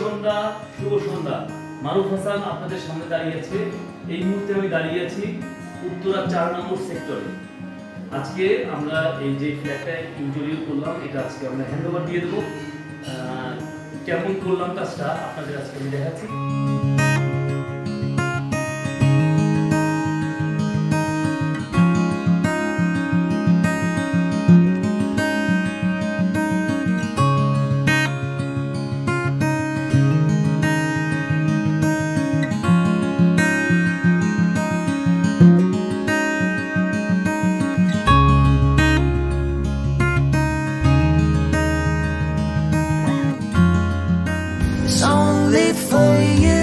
সন্ধ্যা, শুভ সন্ধ্যা। মারুফ হাসান আপনাদের সামনে দাঁড়িয়ে আছে এই মুহূর্তে আমি দাঁড়িয়ে আছি উত্তরা চার নম্বর সেক্টরে। আজকে আমরা এই যে ফ্ল্যাটটা ইন্টারভিউ করলাম, এটা আজকে আমরা হ্যান্ড ওভার দিয়ে দেবো। কেমন করলাম কাজটা আপনাদের আজকে আমি দেখাচ্ছি। for you.